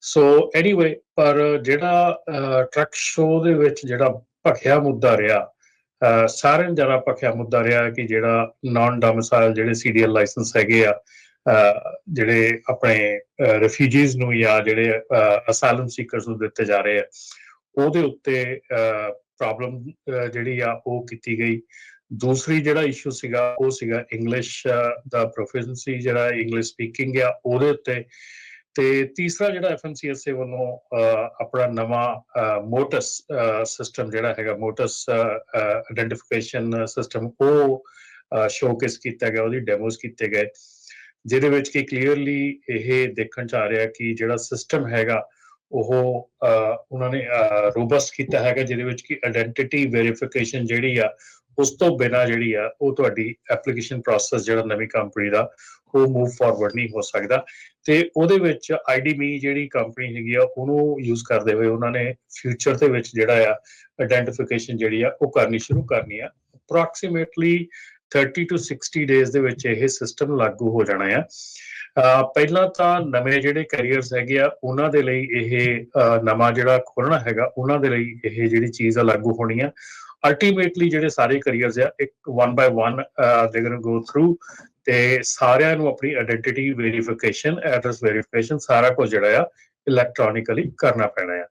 ਸੋ anyway ਪਰ ਜਿਹੜਾ truck show ਦੇ ਵਿੱਚ ਜਿਹੜਾ ਭਖਿਆ ਮੁੱਦਾ ਰਿਹਾ, ਅਹ, ਸਾਰਿਆਂ ਨੂੰ ਜ਼ਿਆਦਾ ਭਖਿਆ ਮੁੱਦਾ ਰਿਹਾ ਕਿ ਜਿਹੜਾ ਨਾਨ ਡੋਮਿਸਾਈਲ ਜਿਹੜੇ ਸੀਡੀਐਲ ਲਾਇਸੈਂਸ ਹੈਗੇ ਆ ਜਿਹੜੇ ਆਪਣੇ ਰਿਫਿਊਜੀਜ਼ ਨੂੰ ਜਾਂ ਜਿਹੜੇ ਅਸਾਈਲਮ ਸੀਕਰਸ ਨੂੰ ਦਿੱਤੇ ਜਾ ਰਹੇ ਆ, ਉਹਦੇ ਉੱਤੇ ਪ੍ਰੋਬਲਮ ਜਿਹੜੀ ਆ ਉਹ ਕੀਤੀ ਗਈ। ਦੂਸਰੀ ਜਿਹੜਾ ਇਸ਼ੂ ਸੀਗਾ, ਉਹ ਸੀਗਾ ਇੰਗਲਿਸ਼ ਦਾ ਪ੍ਰੋਫੀਸ਼ੀਐਂਸੀ ਜਿਹੜਾ ਇੰਗਲਿਸ਼ ਸਪੀਕਿੰਗ ਆ, ਉਹਦੇ ਉੱਤੇ ਤੇ ਤੀਸਰਾ ਜਿਹੜਾ ਐਫਐਮਸੀਐਸਏ ਵੱਲੋਂ ਆਪਣਾ ਨਵਾਂ ਮੋਟਸ ਸਿਸਟਮ ਜਿਹੜਾ ਹੈਗਾ ਮੋਟਸ ਆਇਡੈਂਟੀਫਿਕੇਸ਼ਨ ਸਿਸਟਮ ਉਹ ਸ਼ੋਕੇਸ ਕੀਤਾ ਗਿਆ, ਉਹਦੀ ਡੈਮੋਸ ਕੀਤੇ ਗਏ। ਜਿਹਦੇ ਵਿੱਚ ਕਿ ਕਲੀਅਰਲੀ ਇਹ ਦੇਖਣ ਚ ਆ ਰਿਹਾ ਕਿ ਜਿਹੜਾ ਸਿਸਟਮ ਹੈਗਾ, ਉਹ ਉਹਨਾਂ ਨੇ ਰੋਬਸਟ ਕੀਤਾ ਹੈਗਾ, ਜਿਹਦੇ ਵਿੱਚ ਕਿ ਆਇਡੈਂਟੀਟੀ ਵੈਰੀਫਿਕੇਸ਼ਨ ਜਿਹੜੀ ਆ, ਉਸ ਤੋਂ ਬਿਨਾ ਜਿਹੜੀ ਆ, ਉਹ ਤੁਹਾਡੀ ਐਪਲੀਕੇਸ਼ਨ ਪ੍ਰੋਸੈਸ ਜਿਹੜਾ ਨਵੀਂ ਕੰਪਨੀ ਦਾ ਉਹ ਮੂਵ ਫਾਰਵਰਡ ਨਹੀਂ ਹੋ ਸਕਦਾ। ਤੇ ਉਹਦੇ ਵਿੱਚ ਆਈਡੀਮੀ ਜਿਹੜੀ ਕੰਪਨੀ ਹੈਗੀ ਆ, ਉਹਨੂੰ ਯੂਜ਼ ਕਰਦੇ ਹੋਏ ਉਹਨਾਂ ਨੇ ਫਿਊਚਰ ਦੇ ਵਿੱਚ ਜਿਹੜਾ ਆ ਆਇਡੈਂਟੀਫਿਕੇਸ਼ਨ ਜਿਹੜੀ ਆ, ਉਹ ਕਰਨੀ ਸ਼ੁਰੂ ਕਰਨੀ ਆ। ਅਪਰੋਕਸੀਮੇਟਲੀ 30 ਟੂ 60 ਡੇਜ਼ ਦੇ ਵਿੱਚ ਇਹ ਸਿਸਟਮ ਲਾਗੂ ਹੋ ਜਾਣਾ ਆ। ਪਹਿਲਾਂ ਤਾਂ ਨਵੇਂ ਜਿਹੜੇ ਕੈਰੀਅਰਸ ਹੈਗੇ ਆ, ਉਹਨਾਂ ਦੇ ਲਈ ਇਹ ਨਵਾਂ ਜਿਹੜਾ ਖੋਲਣਾ ਹੈਗਾ, ਉਹਨਾਂ ਦੇ ਲਈ ਇਹ ਜਿਹੜੀ ਚੀਜ਼ ਆ ਲਾਗੂ ਹੋਣੀ ਆ। ਅਲਟੀਮੇਟਲੀ ਜਿਹੜੇ ਸਾਰੇ ਕੈਰੀਅਰਸ ਆ, ਇੱਕ ਵਨ ਬਾਈ ਵਨ ਦੇ ਗੋਇੰ ਗੋ ਥਰੂ ਤੇ ਸਾਰਿਆਂ ਨੂੰ ਆਪਣੀ ਆਇਡੈਂਟੀਟੀ ਵੈਰੀਫਿਕੇਸ਼ਨ ਐਡਰੈਸ ਵੈਰੀਫਿਕੇਸ਼ਨ ਸਾਰਾ ਕੁਝ ਜਿਹੜਾ ਆ ਇਲੈਕਟ੍ਰੋਨਿਕਲੀ ਕਰਨਾ ਪੈਣਾ ਆ।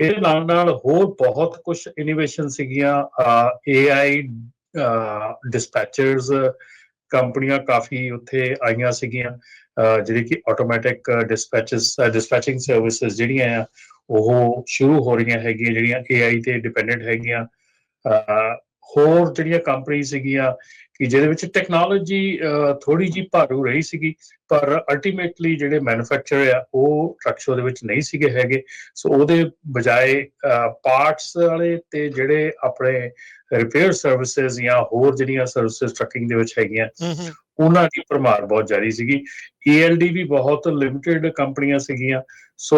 ਇਹਦੇ ਨਾਲ ਨਾਲ ਹੋਰ ਬਹੁਤ ਕੁਝ ਇਨੋਵੇਸ਼ਨ ਸੀਗੀਆਂ AI ਡਿਸਪੈਚਰਸ ਕੰਪਨੀਆਂ ਕਾਫੀ ਉੱਥੇ ਆਈਆਂ ਸੀਗੀਆਂ ਜਿਹੜੀ ਕਿ ਆਟੋਮੈਟਿਕ ਡਿਸਪੈਚਸ ਡਿਸਪੈਚਿੰਗ ਸਰਵਿਸਿਜ਼ ਜਿਹੜੀਆਂ ਆ, ਉਹ ਸ਼ੁਰੂ ਹੋ ਰਹੀਆਂ ਹੈਗੀਆਂ, ਜਿਹੜੀਆਂ AI ਤੇ ਡਿਪੈਂਡੈਂਟ ਹੈਗੀਆਂ। ਹੋਰ ਜਿਹੜੀਆਂ ਕੰਪਨੀ ਸੀਗੀਆਂ ਕਿ ਜਿਹਦੇ ਵਿੱਚ ਟੈਕਨੋਲੋਜੀ ਥੋੜੀ ਜੀ ਭਾਰੂ ਰਹੀ ਸੀਗੀ, ਪਰ ਅਲਟੀਮੇਟਲੀ ਜਿਹੜੇ ਮੈਨੂਫੈਕਚਰ ਆ, ਉਹ ਟਰੱਕ ਸ਼ੋ ਦੇ ਵਿੱਚ ਨਹੀਂ ਸੀਗੇ ਹੈਗੇ। ਸੋ ਉਹਦੇ ਬਜਾਏ ਪਾਰਟਸ ਵਾਲੇ ਤੇ ਜਿਹੜੇ ਆਪਣੇ ਰਿਪੇਅਰ ਸਰਵਿਸਿਜ਼ ਜਾਂ ਹੋਰ ਜਿਹੜੀਆਂ ਸਰਵਿਸਿਜ਼ ਟਰੱਕਿੰਗ ਦੇ ਵਿੱਚ ਹੈਗੀਆਂ ਉਹਨਾਂ ਦੀ ਭਰਮਾਰ ਬਹੁਤ ਜ਼ਿਆਦਾ ਸੀਗੀ। ELD ਵੀ ਬਹੁਤ ਲਿਮਿਟਿਡ ਕੰਪਨੀਆਂ ਸੀਗੀਆਂ। ਸੋ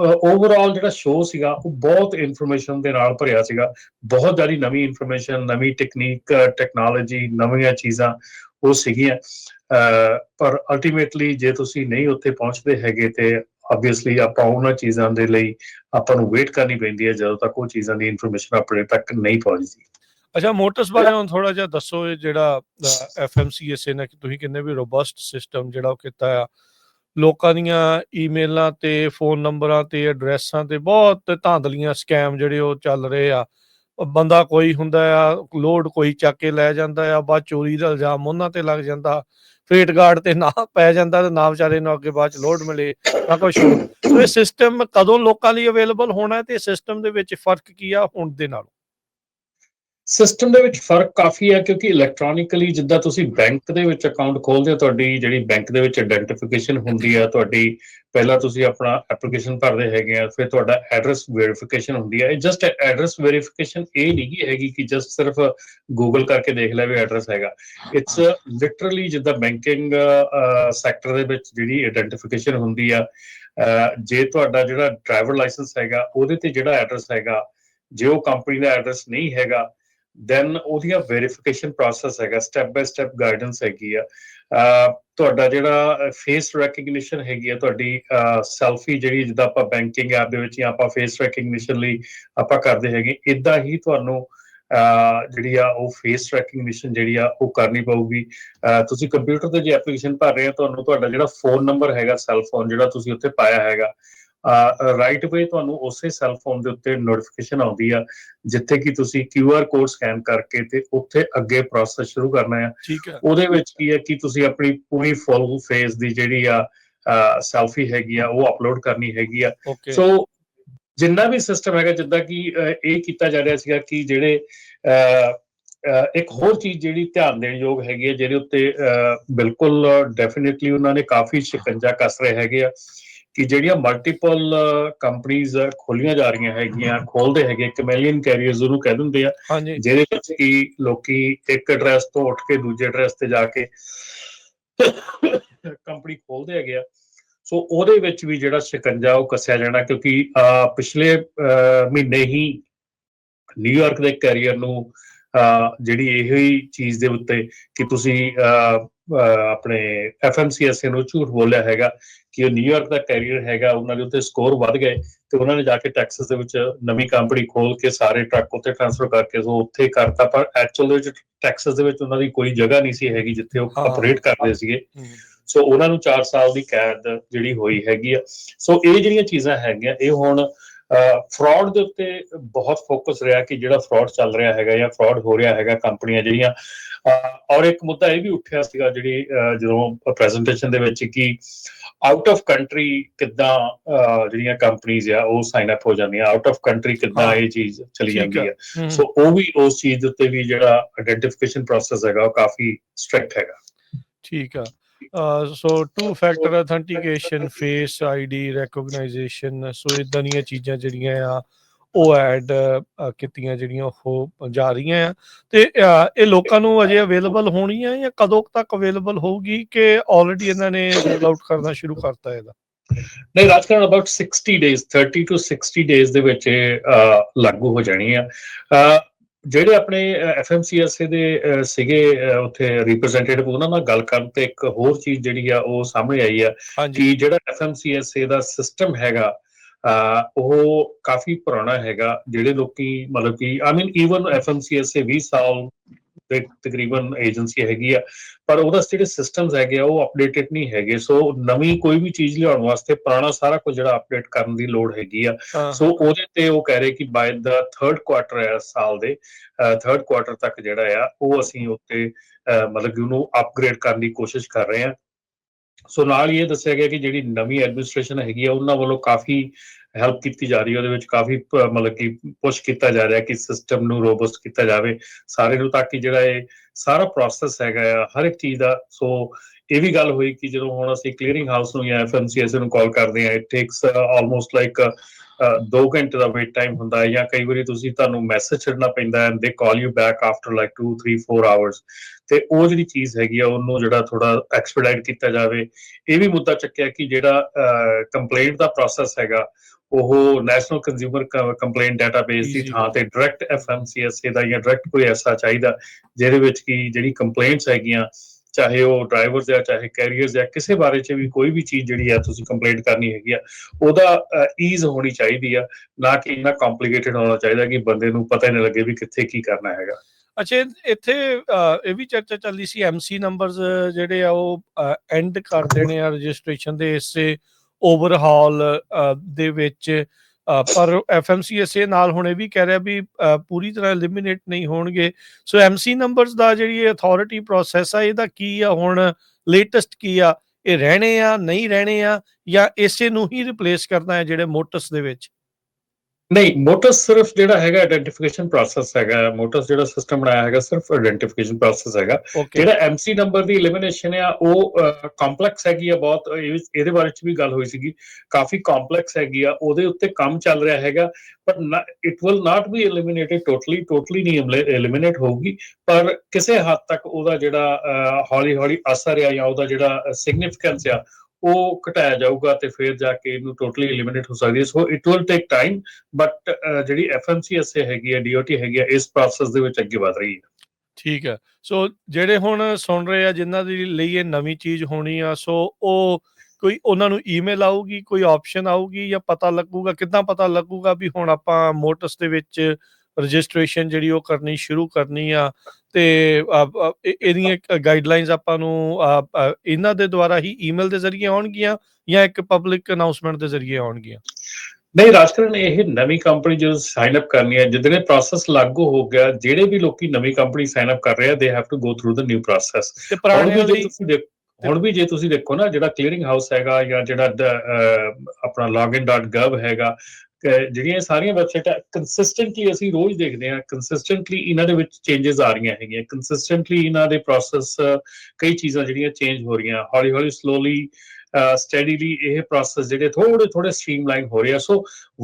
ਓਵਰਆਲ ਜਿਹੜਾ ਸ਼ੋਅ ਸੀਗਾ, ਉਹ ਬਹੁਤ ਇਨਫੋਰਮੇਸ਼ਨ ਦੇ ਨਾਲ ਭਰਿਆ ਸੀਗਾ। ਬਹੁਤ ਜ਼ਿਆਦਾ ਨਵੀਂ ਇਨਫੋਰਮੇਸ਼ਨ ਨਵੀਂ ਟੈਕਨੀਕ ਟੈਕਨੋਲੋਜੀ ਨਵੀਆਂ ਚੀਜ਼ਾਂ ਉਹ ਸੀਗੀਆਂ। ਪਰ ਅਲਟੀਮੇਟਲੀ ਜੇ ਤੁਸੀਂ ਨਹੀਂ ਉੱਥੇ ਪਹੁੰਚਦੇ ਹੈਗੇ ਤੇ ਆਬਵੀਅਸਲੀ ਆਪਾਂ ਉਹਨਾਂ ਚੀਜ਼ਾਂ ਦੇ ਲਈ ਆਪਾਂ ਨੂੰ ਵੇਟ ਕਰਨੀ ਪੈਂਦੀ ਹੈ ਜਦੋਂ ਤੱਕ ਉਹ ਚੀਜ਼ਾਂ ਦੀ ਇਨਫੋਰਮੇਸ਼ਨ ਆਪਣੇ ਤੱਕ ਨਹੀਂ ਪਹੁੰਚਦੀ। ਅੱਛਾ ਮੋਟਰਸ ਬਾਰੇ ਹੁਣ ਥੋੜਾ ਜਿਹਾ ਦੱਸੋ ਇਹ ਜਿਹੜਾ ਐਫਐਮਸੀਐਸਏ ਨੇ ਕਿ ਤੁਸੀਂ ਕਿੰਨੇ ਵੀ ਰੋਬਸਟ ਸਿਸਟਮ ਜਿਹੜਾ ਉਹ ਕੀਤਾ ਆ। ਲੋਕਾਂ ਦੀਆਂ ਈਮੇਲਾਂ ਤੇ ਫੋਨ ਨੰਬਰਾਂ ਤੇ ਐਡਰੈਸਾਂ ਤੇ ਬਹੁਤ ਧਾਂਦਲੀਆਂ ਸਕੈਮ ਜਿਹੜੇ ਉਹ ਚੱਲ ਰਹੇ ਆ। ਬੰਦਾ ਕੋਈ ਹੁੰਦਾ ਆ ਲੋਡ ਕੋਈ ਚੱਕ ਕੇ ਲੈ ਜਾਂਦਾ ਆ ਬਾਅਦ ਚੋਰੀ ਦਾ ਇਲਜ਼ਾਮ ਉਹਨਾਂ ਤੇ ਲੱਗ ਜਾਂਦਾ। ਫੇਟ ਗਾਰਡ ਤੇ ਨਾ ਪੈ ਜਾਂਦਾ ਤੇ ਨਾ ਵਿਚਾਰੇ ਨੂੰ ਅੱਗੇ ਬਾਅਦ ਚ ਲੋਡ ਮਿਲੇ ਨਾ ਕੁਛ ਸੋ ਇਹ ਸਿਸਟਮ ਕਦੋਂ ਲੋਕਾਂ ਲਈ ਅਵੇਲੇਬਲ ਹੋਣਾ ਤੇ ਸਿਸਟਮ ਦੇ ਵਿੱਚ ਫ਼ਰਕ ਕੀ ਆ ਹੁਣ ਦੇ ਨਾਲ? ਸਿਸਟਮ ਦੇ ਵਿੱਚ ਫ਼ਰਕ ਕਾਫੀ ਹੈ ਕਿਉਂਕਿ ਇਲੈਕਟ੍ਰੋਨਿਕਲੀ ਜਿੱਦਾਂ ਤੁਸੀਂ ਬੈਂਕ ਦੇ ਵਿੱਚ ਅਕਾਊਂਟ ਖੋਲਦੇ ਹੋ, ਤੁਹਾਡੀ ਜਿਹੜੀ ਬੈਂਕ ਦੇ ਵਿੱਚ ਆਇਡੈਂਟੀਫਿਕੇਸ਼ਨ ਹੁੰਦੀ ਹੈ ਤੁਹਾਡੀ ਪਹਿਲਾਂ ਤੁਸੀਂ ਆਪਣਾ ਐਪਲੀਕੇਸ਼ਨ ਭਰਦੇ ਹੈਗੇ ਆ, ਫਿਰ ਤੁਹਾਡਾ ਐਡਰੈਸ ਵੈਰੀਫਿਕੇਸ਼ਨ ਹੁੰਦੀ ਹੈ ਇਹ ਜਸਟ ਐਡਰੈਸ ਵੈਰੀਫਿਕੇਸ਼ਨ ਇਹ ਨਹੀਂ ਹੈਗੀ ਕਿ ਜਸਟ ਸਿਰਫ ਗੂਗਲ ਕਰਕੇ ਦੇਖ ਲੈ ਵੀ ਐਡਰੈਸ ਹੈਗਾ। ਇਟਸ ਲਿਟਰਲੀ ਜਿੱਦਾਂ ਬੈਂਕਿੰਗ ਸੈਕਟਰ ਦੇ ਵਿੱਚ ਜਿਹੜੀ ਆਇਡੈਂਟੀਫਿਕੇਸ਼ਨ ਹੁੰਦੀ ਆ ਜੇ ਤੁਹਾਡਾ ਜਿਹੜਾ ਡਰਾਈਵਰ ਲਾਇਸੈਂਸ ਹੈਗਾ, ਉਹਦੇ ਤੇ ਜਿਹੜਾ ਐਡਰੈਸ ਹੈਗਾ, ਜੇ ਉਹ ਕੰਪਨੀ ਦਾ ਐਡਰੈਸ ਨਹੀਂ ਹੈਗਾ ਦੈਨ ਉਹਦੀਆਂ ਵੈਰੀਫਿਕੇਸ਼ਨ ਪ੍ਰੋਸੈਸ ਹੈਗਾ ਸਟੈਪ ਬਾਈ ਸਟੈਪ ਗਾਈਡੈਂਸ ਹੈਗੀ ਆ। ਤੁਹਾਡਾ ਜਿਹੜਾ ਫੇਸ ਰੈਕਗਨੀਸ਼ਨ ਹੈਗੀ ਆ, ਤੁਹਾਡੀ ਸੈਲਫੀ ਜਿਹੜੀ ਜਿੱਦਾਂ ਆਪਾਂ ਬੈਂਕਿੰਗ ਐਪ ਦੇ ਵਿੱਚ ਜਾਂ ਆਪਾਂ ਫੇਸ ਰੈਕਗਨੀਸ਼ਨ ਲਈ ਆਪਾਂ ਕਰਦੇ ਹੈਗੇ ਇਦਾਂ ਹੀ ਤੁਹਾਨੂੰ, ਅਹ ਜਿਹੜੀ ਆ ਉਹ ਫੇਸ ਰੈਕਗਨੀਸ਼ਨ ਜਿਹੜੀ ਆ ਉਹ ਕਰਨੀ ਪਊਗੀ। ਤੁਸੀਂ ਕੰਪਿਊਟਰ ਤੇ ਜੇ ਐਪਲੀਕੇਸ਼ਨ ਭਰ ਰਹੇ ਆ ਤੁਹਾਨੂੰ ਤੁਹਾਡਾ ਜਿਹੜਾ ਫੋਨ ਨੰਬਰ ਹੈਗਾ ਸੈੱਲ ਫੋਨ ਜਿਹੜਾ ਤੁਸੀਂ ਉੱਥੇ ਪਾਇਆ ਹੈਗਾ ਰਾਈਟ ਵੇ ਤੁਹਾਨੂੰ ਉਸੇ ਸੈੱਲ ਫੋਨ ਦੇ ਉੱਤੇ ਨੋਟੀਫਿਕੇਸ਼ਨ ਆਉਂਦੀ ਆ ਜਿੱਥੇ ਕਿ ਤੁਸੀਂ QR ਕੋਡ ਸਕੈਨ ਕਰਕੇ ਤੇ ਉੱਥੇ ਅੱਗੇ ਪ੍ਰੋਸੈਸ ਸ਼ੁਰੂ ਕਰਨਾ ਹੈ ਹੈ। ਉਹਦੇ ਵਿੱਚ ਕੀ ਹੈ ਕਿ ਤੁਸੀਂ ਆਪਣੀ ਪੂਰੀ ਫੁੱਲ ਫੇਸ ਦੀ ਜਿਹੜੀ ਆ ਸੈਲਫੀ ਹੈਗੀ ਆ ਉਹ ਅਪਲੋਡ ਕਰਨੀ ਹੈਗੀ ਆ। ਸੋ ਜਿੰਨਾ ਵੀ ਸਿਸਟਮ ਹੈਗਾ ਜਿੱਦਾਂ ਕਿ ਇਹ ਕੀਤਾ ਜਾ ਰਿਹਾ ਸੀਗਾ ਕਿ ਜਿਹੜੇ ਇੱਕ ਹੋਰ ਚੀਜ਼ ਜਿਹੜੀ ਧਿਆਨ ਦੇਣ ਯੋਗ ਹੈਗੀ ਹੈ ਜਿਹਦੇ ਉੱਤੇ ਬਿਲਕੁਲ ਡੈਫੀਨਿਟਲੀ ਉਹਨਾਂ ਨੇ ਕਾਫੀ ਸ਼ਿਕੰਜਾ ਕੱਸ ਰਹੇ ਹੈਗੇ ਆ। ਕਿ ਜਿਹੜੀਆਂ ਮਲਟੀਪਲ ਕੰਪਨੀਆਂ ਖੋਲੀਆਂ ਜਾ ਰਹੀਆਂ ਹੈਗੀਆਂ ਖੋਲਦੇ ਹੈਗੇ ਕਮੈਲੀਅਨ ਕੈਰੀਅਰਸ ਉਹਨੂੰ ਕਹਿ ਦਿੰਦੇ ਆ। ਜਿਹਦੇ ਵਿੱਚ ਕਿ ਲੋਕੀ ਇੱਕ ਐਡਰੈਸ ਤੋਂ ਉੱਠ ਕੇ ਦੂਜੇ ਐਡਰੈਸ ਤੇ ਜਾ ਕੇ ਕੰਪਨੀ ਖੋਲਦੇ ਹੈਗੇ ਆ। ਸੋ ਉਹਦੇ ਵਿੱਚ ਵੀ ਜਿਹੜਾ ਸ਼ਿਕੰਜਾ ਉਹ ਕੱਸਿਆ ਜਾਣਾ ਕਿਉਂਕਿ ਪਿਛਲੇ ਮਹੀਨੇ ਹੀ ਨਿਊਯਾਰਕ ਦੇ ਕੈਰੀਅਰ ਨੂੰ ਜਿਹੜੀ ਇਹੋ ਹੀ ਚੀਜ਼ ਦੇ ਉੱਤੇ ਕਿ ਤੁਸੀਂ ਆਪਣੇ ਐਫਐਮਸੀਐਸਏ ਨੂੰ ਝੂਠ ਬੋਲਿਆ ਹੈਗਾ ਕਿ ਉਹ ਨਿਊਯਾਰਕ ਦਾ ਕੈਰੀਅਰ ਹੈਗਾ ਉਹਨਾਂ ਦੇ ਉੱਤੇ ਸਕੋਰ ਵੱਧ ਗਏ ਤੇ ਉਹਨਾਂ ਨੇ ਜਾ ਕੇ ਟੈਕਸਸ ਦੇ ਵਿੱਚ ਨਵੀਂ ਕੰਪਨੀ ਖੋਲ ਕੇ ਸਾਰੇ ਟਰੱਕ ਉੱਤੇ ਟ੍ਰਾਂਸਫਰ ਕਰਕੇ ਸੋ ਉੱਥੇ ਕਰਤਾ ਪਰ ਐਕਚੁਅਲ ਦੇ ਵਿੱਚ ਟੈਕਸਸ ਦੇ ਵਿੱਚ ਉਹਨਾਂ ਦੀ ਕੋਈ ਜਗ੍ਹਾ ਨਹੀਂ ਸੀ ਹੈਗੀ ਜਿੱਥੇ ਉਹ। ਆਪਰੇਟ ਕਰਦੇ ਸੀਗੇ। ਸੋ ਉਹਨਾਂ ਨੂੰ 4 ਸਾਲ ਦੀ ਕੈਦ ਜਿਹੜੀ ਹੋਈ ਹੈਗੀ ਆ। ਸੋ ਇਹ ਜਿਹੜੀਆਂ ਚੀਜ਼ਾਂ ਹੈਗੀਆਂ ਇਹ ਹੁਣ ਫਰਾਡ ਦੇ ਉੱਤੇ ਬਹੁਤ ਫੋਕਸ ਰਿਹਾ ਕਿ ਜਿਹੜਾ ਫਰਾਡ ਚੱਲ ਰਿਹਾ ਹੈਗਾ ਜਾਂ ਫਰਾਡ ਹੋ ਰਿਹਾ ਹੈਗਾ ਕੰਪਨੀਆਂ ਜਿਹੜੀਆਂ। ਔਰ ਇੱਕ ਮੁੱਦਾ ਇਹ ਵੀ ਉੱਠਿਆ ਸੀਗਾ ਜਿਹੜੀ ਜਦੋਂ ਪ੍ਰੈਜੈਂਟੇਸ਼ਨ ਦੇ ਵਿੱਚ ਕਿ ਆਊਟ ਆਫ ਕੰਟਰੀ ਕਿੱਦਾਂ ਜਿਹੜੀਆਂ ਕੰਪਨੀਆਂ ਆ ਉਹ ਸਾਈਨ ਅਪ ਹੋ ਜਾਂਦੀਆਂ। ਆਊਟ ਆਫ ਕੰਟਰੀ ਕਿੱਦਾਂ। ਇਹ ਚੀਜ਼ ਚਲੀ ਜਾਂਦੀ। ਹੈ। ਸੋ ਉਹ ਵੀ ਉਸ ਚੀਜ਼ ਉੱਤੇ ਵੀ ਜਿਹੜਾ ਆਇਡੈਂਟੀਫਿਕੇਸ਼ਨ ਪ੍ਰੋਸੈਸ ਹੈਗਾ ਉਹ ਕਾਫੀ ਸਟ੍ਰਿਕਟ ਹੈਗਾ। ਠੀਕ ਆ। So two factor authentication face ID recognization so ਇਦਾਂ ਦੀਆਂ ਚੀਜ਼ਾਂ ਜਿਹੜੀਆਂ ਆ, ਉਹ ਐਡ uh, ਕੀਤੀਆਂ ਜਿਹੜੀਆਂ ਉਹ ਜਾ ਰਹੀਆਂ ਆ। ਤੇ uh, ਇਹ ਲੋਕਾਂ ਨੂੰ ਅਜੇ ਅਵੇਲੇਬਲ ਹੋਣੀ ਆ ਜਾਂ ਕਦੋਂ ਤੱਕ ਅਵੇਲੇਬਲ ਹੋਊਗੀ ਕਿ ਆਲਰੇਡੀ ਇਹਨਾਂ ਨੇ ਰੋਲ ਆਊਟ ਕਰਨਾ ਸ਼ੁਰੂ ਕਰਤਾ ਇਹਦਾ? ਨਹੀਂ Rajkaran about 60 days 30 to 60 days ਦੇ ਵਿੱਚ uh, ਲਾਗੂ ਹੋ ਜਾਣੀ ਆ। ਜਿਹੜੇ ਆਪਣੇ ਐਫਐਮਸੀਐਸਏ ਦੇ ਸੀਗੇ ਉੱਥੇ ਰਿਪਰੈਜ਼ੈਂਟੇਟਿਵ ਉਹਨਾਂ ਨਾਲ ਗੱਲ ਕਰਨ ਤੇ ਇੱਕ ਹੋਰ ਚੀਜ਼ ਜਿਹੜੀ ਆ ਉਹ ਸਾਹਮਣੇ ਆਈ ਆ ਕਿ ਜਿਹੜਾ ਐਫਐਮਸੀਐਸਏ ਦਾ ਸਿਸਟਮ ਹੈਗਾ ਉਹ ਕਾਫੀ ਪੁਰਾਣਾ ਹੈਗਾ ਜਿਹੜੇ ਲੋਕੀ ਮਤਲਬ ਕਿ ਆਈ ਮੀਨ ਈਵਨ ਐਫਐਮਸੀਐਸਏ 20 ਸਾਲ ਤਕਰੀਬਨ ਏਜੰਸੀ ਹੈਗੀ ਆ ਪਰ ਉਹਦਾ ਜਿਹੜੇ ਸਿਸਟਮਸ ਹੈਗੇ ਆ ਉਹ ਅਪਡੇਟਡ ਨਹੀਂ ਹੈਗੇ। ਸੋ ਨਵੀਂ ਕੋਈ ਵੀ ਚੀਜ਼ ਲਿਆਉਣ ਵਾਸਤੇ ਪੁਰਾਣਾ ਸਾਰਾ ਕੁਝ ਜਿਹੜਾ ਅਪਡੇਟ ਕਰਨ ਦੀ ਲੋੜ ਹੈਗੀ ਆ। ਸੋ ਉਹਦੇ ਤੇ ਉਹ ਕਹਿ ਰਹੇ ਕਿ ਬਾਈ ਦਾ ਥਰਡ ਕੁਆਟਰ ਹੈ ਸਾਲ ਦੇ ਥਰਡ ਕੁਆਟਰ ਤੱਕ ਜਿਹੜਾ ਆ ਉਹ ਅਸੀਂ ਉੱਤੇ ਮਤਲਬ ਕਿ ਉਹਨੂੰ ਅਪਗ੍ਰੇਡ ਕਰਨ ਦੀ ਕੋਸ਼ਿਸ਼ ਕਰ ਰਹੇ ਹਾਂ ਸੋ ਨਾਲ ਹੀ ਇਹ ਦੱਸਿਆ ਗਿਆ ਕਿ ਜਿਹੜੀ ਨਵੀਂ ਐਡਮਿਨਿਸਟ੍ਰੇਸ਼ਨ ਹੈਗੀ ਆ, ਉਹਨਾਂ ਵੱਲੋਂ ਕਾਫੀ ਹੈਲਪ ਕੀਤੀ ਜਾ ਰਹੀ ਹੈ ਉਹਦੇ ਵਿੱਚ ਕਾਫੀ ਮਤਲਬ ਕਿ ਪੁਸ਼ ਕੀਤਾ ਜਾ ਰਿਹਾ ਕਿ ਸਿਸਟਮ ਨੂੰ ਰੋਬਸਟ ਕੀਤਾ ਜਾਵੇ ਸਾਰੇ ਨੂੰ, ਤਾਂ ਕਿ ਜਿਹੜਾ ਇਹ ਸਾਰਾ ਪ੍ਰੋਸੈਸ ਹੈਗਾ ਆ, ਹਰ ਇੱਕ ਚੀਜ਼ ਦਾ ਸੋ ਇਹ ਵੀ ਗੱਲ ਹੋਈ ਕਿ ਜਦੋਂ ਹੁਣ ਅਸੀਂ ਕਲੀਅਰਿੰਗ ਹਾਊਸ ਨੂੰ ਜਾਂ ਐਫਐਮਸੀਐਸ ਨੂੰ ਕਾਲ ਕਰਦੇ ਆ ਇਟ ਟੇਕਸ ਆਲਮੋਸਟ ਲਾਈਕ 2 ਘੰਟੇ ਦਾ ਵੇਟ ਟਾਈਮ ਹੁੰਦਾ ਹੈ ਜਾਂ ਕਈ ਵਾਰੀ ਤੁਸੀਂ ਤੁਹਾਨੂੰ ਮੈਸੇਜ ਛੱਡਣਾ ਪੈਂਦਾ ਹੈ they call you back after like 2 3 4 hours ਤੇ ਉਹ ਜਿਹੜੀ ਚੀਜ਼ ਹੈਗੀ ਆ ਉਹਨੂੰ ਜਿਹੜਾ ਥੋੜਾ ਐਕਸਪੀਡਾਈਟ ਕੀਤਾ ਜਾਵੇ। ਇਹ ਵੀ ਮੁੱਦਾ ਚੱਕਿਆ ਕਿ ਜਿਹੜਾ ਕੰਪਲੇਂਟ ਦਾ ਪ੍ਰੋਸੈਸ ਹੈਗਾ ਉਹ ਨੈਸ਼ਨਲ ਕੰਜ਼ਿਊਮਰ ਕੰਪਲੇਂਟ ਡਾਟਾਬੇਸ ਦੀ ਥਾਂ ਤੇ ਡਾਇਰੈਕਟ ਐਫਐਮਸੀਐਸਏ ਦਾ ਜਾਂ ਡਾਇਰੈਕਟ ਕੋਈ ਐਸਾ ਚਾਹੀਦਾ ਜਿਹਦੇ ਵਿੱਚ ਕੀ ਜਿਹੜੀ ਕੰਪਲੇਂਟਸ ਹੈਗੀਆਂ ਚਾਹੇ ਉਹ ਡਰਾਈਵਰਸ ਜਾਂ ਚਾਹੇ ਕੈਰੀਅਰਸ ਜਾਂ ਕਿਸੇ ਬਾਰੇ ਚ ਵੀ ਕੋਈ ਵੀ ਚੀਜ਼ ਜਿਹੜੀ ਆ ਤੁਸੀਂ ਕੰਪਲੇਂਟ ਕਰਨੀ ਹੈਗੀ ਆ ਉਹਦਾ ਈਜ਼ ਹੋਣੀ ਚਾਹੀਦੀ ਆ ਨਾ ਕਿ ਇੰਨਾ ਕੰਪਲਿਕੇਟਡ ਹੋਣਾ ਚਾਹੀਦਾ ਕਿ ਬੰਦੇ ਨੂੰ ਪਤਾ ਹੀ ਨਾ ਲੱਗੇ ਵੀ ਕਿੱਥੇ ਕੀ ਕਰਨਾ ਹੈਗਾ। ਅੱਛਾ ਇੱਥੇ ਇਹ ਵੀ ਚਰਚਾ ਚੱਲਦੀ ਸੀ ਐਮਸੀ ਨੰਬਰਸ ਜਿਹੜੇ ਆ ਉਹ ਐਂਡ ਕਰ ਦੇਣੇ ਆ ਰਜਿਸਟ੍ਰੇਸ਼ਨ ਦੇ ਇਸੇ ਓਵਰਹਾਲ ਦੇ ਵਿੱਚ ਅ, ਪਰ ਐਫਐਮਸੀਐਸਏ ਨਾਲ ਹੁਣ ਇਹ ਵੀ ਕਹਿ ਰਿਹਾ ਵੀ ਪੂਰੀ ਤਰ੍ਹਾਂ ਐਲੀਮੀਨੇਟ ਨਹੀਂ ਹੋਣਗੇ। ਸੋ ਐਮਸੀ ਨੰਬਰਸ ਦਾ ਜਿਹੜੀ ਅਥਾਰਟੀ ਪ੍ਰੋਸੈਸ ਆ ਇਹਦਾ ਕੀ ਆ ਹੁਣ ਲੇਟੈਸਟ ਕੀ ਆ? ਇਹ ਰਹਿਣੇ ਆ ਨਹੀਂ ਰਹਿਣੇ ਆ ਜਾਂ ਇਸੇ ਨੂੰ ਹੀ ਰਿਪਲੇਸ ਕਰਨਾ ਹੈ ਜਿਹੜੇ ਮੋਟਰਸ ਦੇ ਵਿੱਚ? ਨਹੀਂ ਮੋਟਰਸ ਸਿਰਫ ਜਿਹੜਾ ਹੈਗਾ ਆਇਡੈਂਟੀਫਿਕੇਸ਼ਨ ਪ੍ਰੋਸੈਸ ਹੈਗਾ ਮੋਟਰਸ ਜਿਹੜਾ ਸਿਸਟਮ ਬਣਾਇਆ ਹੈਗਾ ਸਿਰਫ ਆਇਡੈਂਟੀਫਿਕੇਸ਼ਨ ਪ੍ਰੋਸੈਸ ਹੈਗਾ। ਜਿਹੜਾ ਐਮਸੀ ਨੰਬਰ ਦੀ ਐਲੀਮੀਨੇਸ਼ਨ ਆ ਉਹ ਕੰਪਲੈਕਸ ਹੈਗੀ ਆ ਬਹੁਤ ਇਹਦੇ ਬਾਰੇ ਚ ਵੀ ਗੱਲ ਹੋਈ ਸੀਗੀ। ਕਾਫੀ ਕੰਪਲੈਕਸ ਹੈਗੀ ਆ ਉਹਦੇ ਉੱਤੇ ਕੰਮ ਚੱਲ ਰਿਹਾ ਹੈਗਾ ਪਰ it will not be eliminated totally totally ਨਹੀਂ ਐਲੀਮੀਨੇਟ ਹੋਊਗੀ ਪਰ ਕਿਸੇ ਹੱਦ ਤੱਕ ਉਹਦਾ ਜਿਹੜਾ ਹੌਲੀ ਹੌਲੀ ਅਸਰ ਆ ਜਾਂ ਉਹਦਾ ਜਿਹੜਾ ਸਿਗਨੀਫੀਕੈਂਸ ਆ ਉਹ ਘਟਾਇਆ ਜਾਊਗਾ ਤੇ ਫਿਰ ਜਾ ਕੇ ਇਹਨੂੰ ਟੋਟਲੀ ਐਲੀਮੀਨੇਟ ਹੋ ਸਕਦੀ ਹੈ। So it will take time but ਜਿਹੜੀ ਐਫਐਮਸੀਐਸਏ ਹੈਗੀ ਹੈ ਡੀਓਟੀ ਹੈਗੀ ਹੈ, ਇਸ ਪ੍ਰੋਸੈਸ ਦੇ ਵਿੱਚ ਅੱਗੇ ਵਧ ਰਹੀ ਹੈ। ਠੀਕ ਹੈ। ਸੋ ਜਿਹੜੇ ਹੁਣ ਸੁਣ ਰਹੇ ਆ, ਜਿਨ੍ਹਾਂ ਦੇ ਲਈ ਇਹ ਨਵੀਂ ਚੀਜ਼ ਹੋਣੀ ਆ ਸੋ ਉਹ ਕੋਈ ਉਹਨਾਂ ਨੂੰ ਈਮੇਲ ਆਊਗੀ, ਕੋਈ ਆਪਸ਼ਨ ਆਊਗੀ ਜਾਂ ਪਤਾ ਲੱਗੂਗਾ, ਕਿੱਦਾਂ ਪਤਾ ਲੱਗੂਗਾ ਵੀ ਹੁਣ ਆਪਾਂ ਮੋਟਰਸ ਦੇ ਵਿੱਚ ਰਜਿਸਟ੍ਰੇਸ਼ਨ ਜਿਹੜੀ ਉਹ ਕਰਨੀ ਸ਼ੁਰੂ ਕਰਨੀ ਆ ਤੇ ਇਹਦੀਆਂ ਗਾਈਡਲਾਈਨਸ ਆਪਾਂ ਨੂੰ ਇਹਨਾਂ ਦੇ ਦੁਆਰਾ ਹੀ ਈਮੇਲ ਦੇ ਜ਼ਰੀਏ ਆਉਣਗੀਆਂ ਜਾਂ ਇੱਕ ਪਬਲਿਕ ਅਨਾਉਂਸਮੈਂਟ ਦੇ ਜ਼ਰੀਏ ਆਉਣਗੀਆਂ? ਨਹੀਂ ਰਾਜਕਰਨ ਇਹ ਨਵੀਂ ਕੰਪਨੀ ਜਦੋਂ ਸਾਈਨ ਅਪ ਕਰਨੀ ਹੈ ਜਿੱਦਣੇ ਪ੍ਰੋਸੈਸ ਲਾਗੂ ਹੋ ਗਿਆ ਜਿਹੜੇ ਵੀ ਲੋਕੀ ਨਵੀਂ ਕੰਪਨੀ ਸਾਈਨ ਅਪ ਕਰ ਰਹੇ ਆ they have to go through the new process ਤੇ ਪੁਰਾਣੇ ਤੁਸੀਂ ਦੇਖ ਹੁਣ ਵੀ ਜੇ ਤੁਸੀਂ ਦੇਖੋ ਨਾ ਜਿਹੜਾ ਕਲੀਅਰਿੰਗ ਹਾਊਸ ਹੈਗਾ ਜਾਂ ਜਿਹੜਾ ਆਪਣਾ login.gov ਹੈਗਾ ਜਿਹੜੀਆਂ ਇਹ ਸਾਰੀਆਂ ਵੈਬਸਾਈਟਾਂ ਕੰਸਿਸਟੈਂਟਲੀ ਅਸੀਂ ਰੋਜ਼ ਦੇਖਦੇ ਹਾਂ ਕੰਸਿਸਟੈਂਟਲੀ ਇਹਨਾਂ ਦੇ ਵਿੱਚ ਚੇਂजेस ਆ ਰਹੀਆਂ ਹੈਗੀਆਂ ਕੰਸਿਸਟੈਂਟਲੀ ਇਹਨਾਂ ਦੇ ਪ੍ਰੋਸੈਸ ਕਈ ਚੀਜ਼ਾਂ ਜਿਹੜੀਆਂ ਚੇਂਜ ਹੋ ਰਹੀਆਂ, ਹੌਲੀ ਹੌਲੀ ਸਲੋਲੀ ਸਟੈਡੀਲੀ ਇਹ ਪ੍ਰੋਸੈਸ ਜਿਹੜੇ ਥੋੜੇ ਥੋੜੇ ਸਟ੍ਰੀਮਲਾਈਨ ਹੋ ਰਹੇ ਆ। So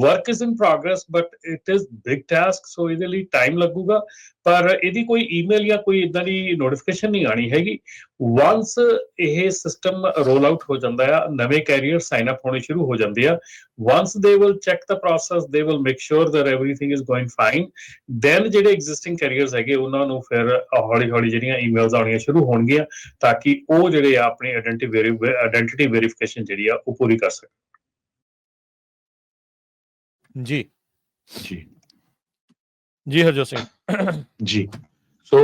work is in progress but it is big task so ਇਹਦੇ ਲਈ ਟਾਈਮ ਲੱਗੂਗਾ, ਪਰ ਇਹਦੀ ਕੋਈ ਈਮੇਲ ਜਾਂ ਕੋਈ ਇਦਾਂ ਦੀ ਨੋਟੀਫਿਕੇਸ਼ਨ ਨਹੀਂ ਆਣੀ ਹੈਗੀ। ਵਾਂਸ ਇਹ ਸਿਸਟਮ ਰੋਲ ਆਊਟ ਹੋ ਜਾਂਦਾ ਆ ਨਵੇਂ ਕੈਰੀਅਰ ਸਾਈਨ ਅਪ ਹੋਣੇ ਸ਼ੁਰੂ ਹੋ ਜਾਂਦੇ ਆ। Once they will check the process they will make sure that everything is going fine then ਜਿਹੜੇ ਐਗਜ਼ਿਸਟਿੰਗ ਕੈਰੀਅਰਸ ਹੈਗੇ ਉਹਨਾਂ ਨੂੰ ਫਿਰ ਹੌਲੀ ਹੌਲੀ ਜਿਹੜੀਆਂ ਈਮੇਲਸ ਆਉਣੀਆਂ ਸ਼ੁਰੂ ਹੋਣਗੀਆਂ ਤਾਂ ਕਿ ਉਹ ਜਿਹੜੇ ਆ ਆਪਣੀ ਆਇਡੈਂਟੀ ਆਇਡੈਂਟੀ ਵੈਰੀਫਿਕੇਸ਼ਨ ਜਿਹੜੀ ਆ ਉਹ ਪੂਰੀ ਕਰ ਸਕਣ। ਜੀ। ਜੀ। ਜੀ ਹਰਜੋਤ ਸਿੰਘ। ਜੀ। ਸੋ